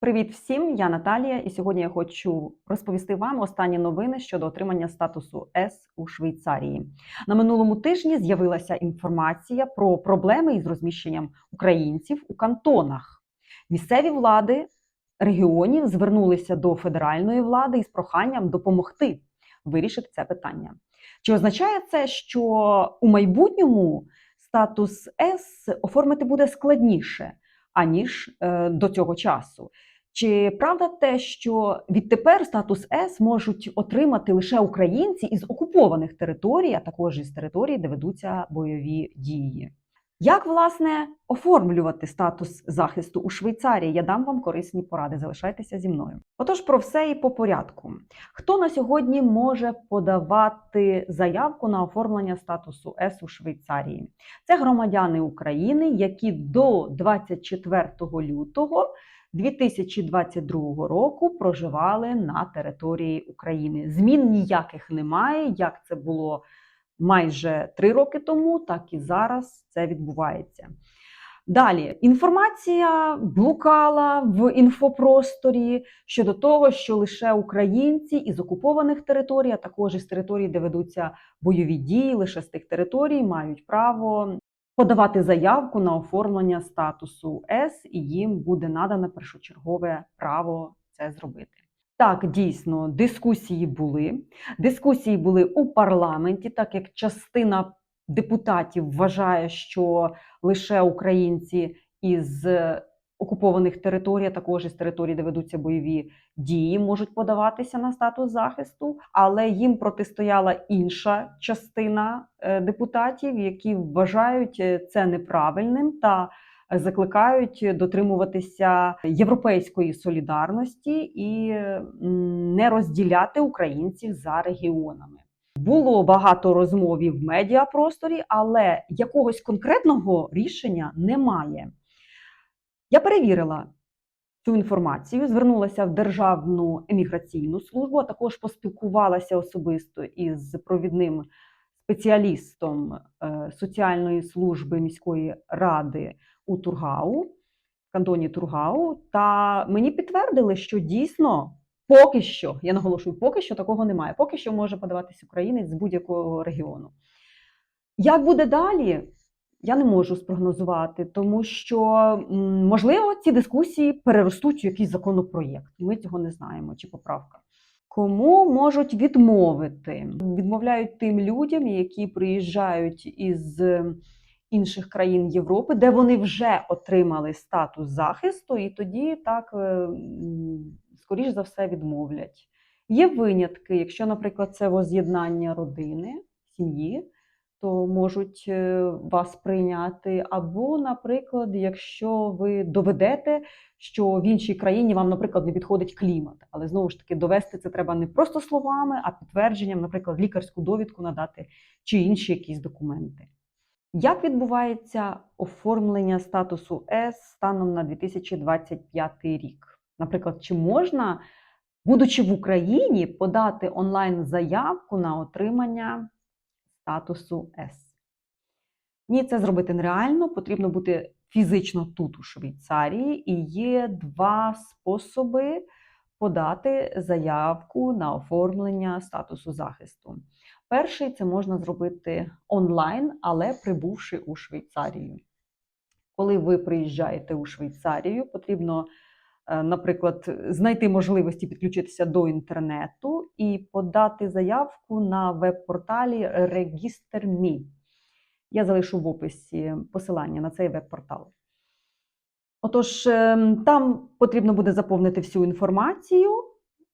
Привіт всім! Я Наталія, і сьогодні я хочу розповісти вам останні новини щодо отримання статусу С у Швейцарії. На минулому тижні з'явилася інформація про проблеми із розміщенням українців у кантонах. Місцеві влади регіонів звернулися до федеральної влади із проханням допомогти вирішити це питання. Чи означає це, що у майбутньому статус С оформити буде складніше? Аніж е, до цього часу. Чи правда те, що відтепер статус С можуть отримати лише українці із окупованих територій, а також із територій, де ведуться бойові дії? Як власне оформлювати статус захисту у Швейцарії? Я дам вам корисні поради. Залишайтеся зі мною. Отож, про все і по порядку. Хто на сьогодні може подавати заявку на оформлення статусу С у Швейцарії? Це громадяни України, які до 24 лютого 2022 року проживали на території України. Змін ніяких немає, як це було майже три роки тому, так і зараз це відбувається. Далі інформація блукала в інфопросторі щодо того, що лише українці із окупованих територій, а також із територій, де ведуться бойові дії, лише з тих територій мають право подавати заявку на оформлення статусу С, і їм буде надане першочергове право це зробити. Так, дійсно, дискусії були. Дискусії були у парламенті, так як частина депутатів вважає, що лише українці із окупованих територій, а також із територій, де ведуться бойові дії, можуть подаватися на статус захисту, але їм протистояла інша частина е, депутатів, які вважають е, це неправильним та закликають дотримуватися європейської солідарності і не розділяти українців за регіонами. Було багато розмов в медіапросторі, але якогось конкретного рішення немає. Я перевірила цю інформацію, звернулася в Державну еміграційну службу, а також поспілкувалася особисто із провідним спеціалістом е, соціальної служби міської ради у Тургау, в кантоні Тургау, та мені підтвердили, що дійсно поки що, я наголошую, поки що такого немає. Поки що може подаватись українець з будь-якого регіону. Як буде далі? Я не можу спрогнозувати, тому що можливо ці дискусії переростуть у якийсь законопроєкт. Ми цього не знаємо, чи поправка. Кому можуть відмовити? Відмовляють тим людям, які приїжджають із інших країн Європи, де вони вже отримали статус захисту, і тоді так, е, скоріш за все, відмовлять. Є винятки, якщо, наприклад, це воз'єднання родини, сім'ї, то можуть е, вас прийняти. Або, наприклад, якщо ви доведете, що в іншій країні вам, наприклад, не підходить клімат, але знову ж таки довести це треба не просто словами, а підтвердженням, наприклад, лікарську довідку надати чи інші якісь документи. Як відбувається оформлення статусу С станом на 2025 рік? Наприклад, чи можна, будучи в Україні, подати онлайн-заявку на отримання статусу С? Ні, це зробити нереально. Потрібно бути фізично тут, у Швейцарії, і є два способи подати заявку на оформлення статусу захисту. Перший це можна зробити онлайн, але прибувши у Швейцарію. Коли ви приїжджаєте у Швейцарію, потрібно, е, наприклад, знайти можливості підключитися до інтернету і подати заявку на веб-порталі Register.me. Я залишу в описі посилання на цей веб-портал. Отож, ем, там потрібно буде заповнити всю інформацію.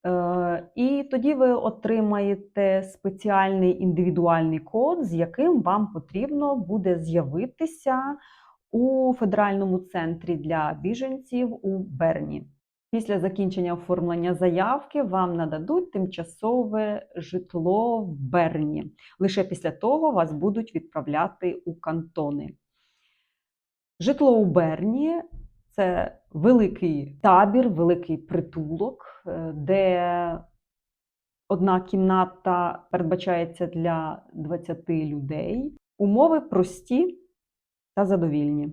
Е, і тоді ви отримаєте спеціальний індивідуальний код, з яким вам потрібно буде з'явитися у федеральному центрі для біженців у Берні. Після закінчення оформлення заявки вам нададуть тимчасове житло в Берні. Лише після того вас будуть відправляти у кантони. Житло у Берні це великий табір, великий притулок, е, де одна кімната передбачається для 20 людей. Умови прості та задовільні.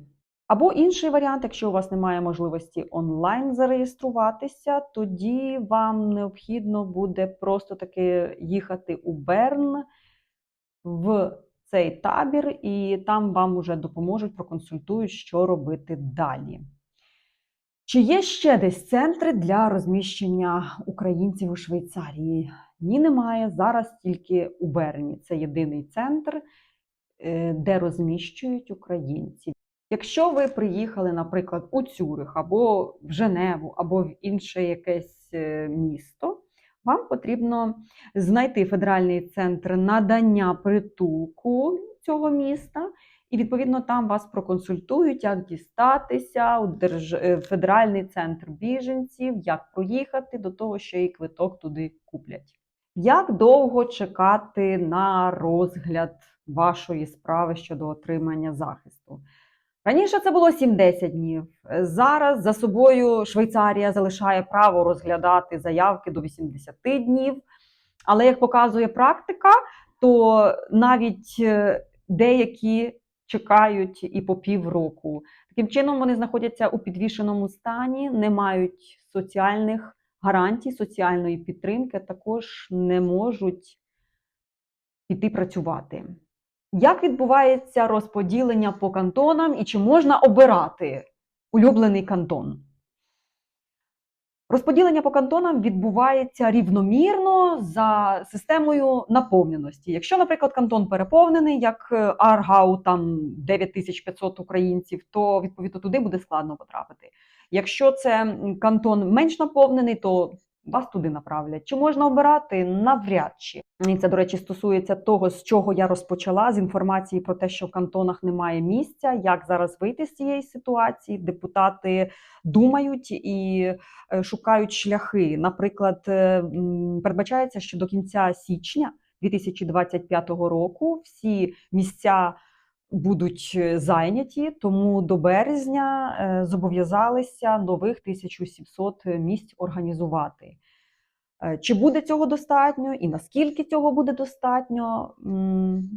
Або інший варіант, якщо у вас немає можливості онлайн зареєструватися, тоді вам необхідно буде просто таки їхати у Берн в цей табір, і там вам уже допоможуть, проконсультують, що робити далі. Чи є ще десь центри для розміщення українців у Швейцарії? Ні, немає. Зараз тільки у Берні. Це єдиний центр, е, де розміщують українців. Якщо ви приїхали, наприклад, у Цюрих або в Женеву, або в інше якесь е, місто, вам потрібно знайти федеральний центр надання притулку цього міста, і відповідно там вас проконсультують, як дістатися у держ... е, федеральний центр біженців, як проїхати до того, що і квиток туди куплять. Як довго чекати на розгляд вашої справи щодо отримання захисту? Раніше це було 7-10 днів. Зараз за собою Швейцарія залишає право розглядати заявки до 80 днів. Але як показує практика, то навіть е, деякі чекають і по півроку. Таким чином вони знаходяться у підвішеному стані, не мають соціальних гарантій, соціальної підтримки, також не можуть піти працювати. Як відбувається розподілення по кантонам і чи можна обирати улюблений кантон? Розподілення по кантонам відбувається рівномірно за системою наповненості. Якщо, наприклад, кантон переповнений, як е, Аргау, там 9500 українців, то відповідно туди буде складно потрапити. Якщо це кантон менш наповнений, то вас туди направлять. Чи можна обирати? Навряд чи. І це, до речі, стосується того, з чого я розпочала, з інформації про те, що в кантонах немає місця, як зараз вийти з цієї ситуації. Депутати думають і е, шукають шляхи. Наприклад, е, передбачається, що до кінця січня 2025 року всі місця будуть е, зайняті, тому до березня е, зобов'язалися нових 1700 місць організувати. Е, Чи буде цього достатньо і наскільки цього буде достатньо,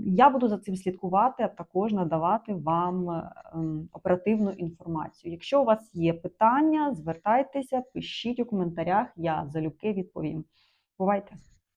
я буду за цим слідкувати, а також надавати вам оперативну інформацію. Якщо у вас є питання, звертайтеся, пишіть у коментарях, я залюбки відповім. Бувайте!